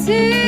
See.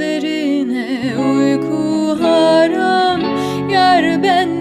gözlerine uyku haram. Yar ben